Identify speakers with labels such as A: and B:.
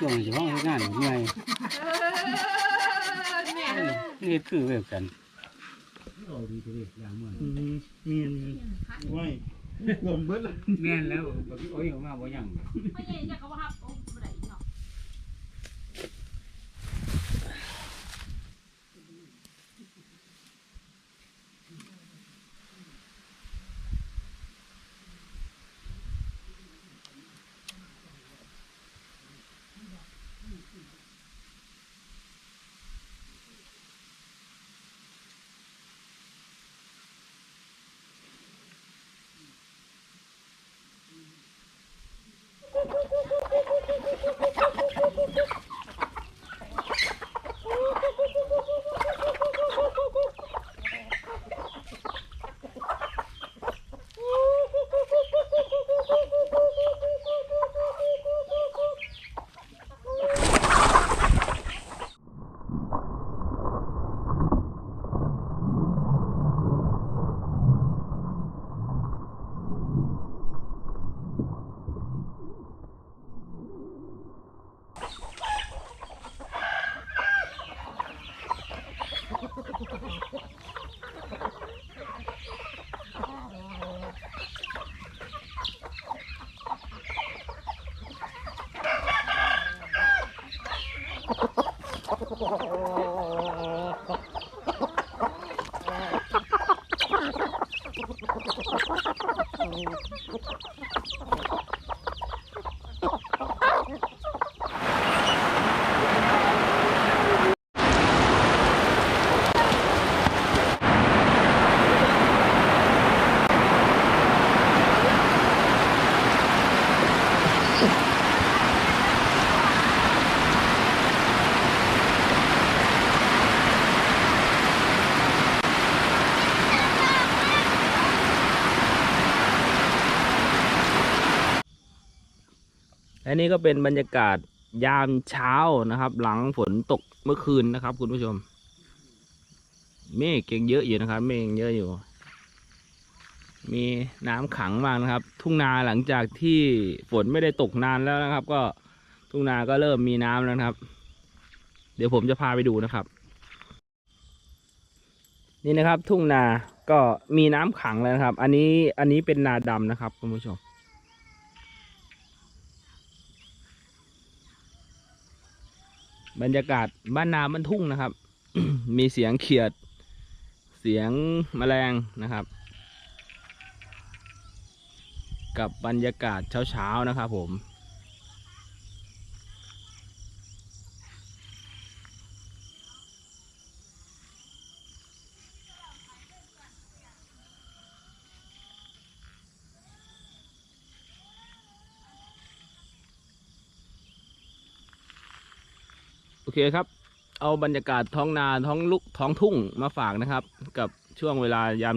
A: ตัวเฉพาะงานเมื่อย
B: เนี่ย
A: นี่คือเวยกัน
C: เอาดีทีเดียวอย่างเมื่อ
A: อืมมีมี
C: ไว้กลมเบิดล
A: แม่นแล้วโอ้ยออกมาบ่ยัง
B: ไม่ใช่จะเขาว่าฮับ
D: และนี่ก็เป็นบรรยากาศยามเช้านะครับ หลังฝนตกเมื่อคืนนะครับ คุณผู้ชม เมฆยังเยอะอยู่นะครับ เมฆยังเยอะอยู่ มีน้ำขังมากนะครับ ทุ่งนาหลังจากที่ฝนไม่ได้ตกนานแล้วนะครับ ก็ทุ่งนาก็เริ่มมีน้ำแล้วนะครับ เดี๋ยวผมจะพาไปดูนะครับ นี่นะครับ ทุ่งนาก็มีน้ำขังแล้วนะครับ อันนี้อันนี้เป็นนาดำนะครับคุณผู้ชม บรรยากาศบ้านนาบ้านทุ่งนะครับ มีเสียงเขียด เสียงแมลงนะครับ กับบรรยากาศเช้าๆนะครับผม โอเคครับ เอาบรรยากาศท้องนาท้องลุกท้องทุ่งมาฝากนะครับ กับช่วงเวลายาม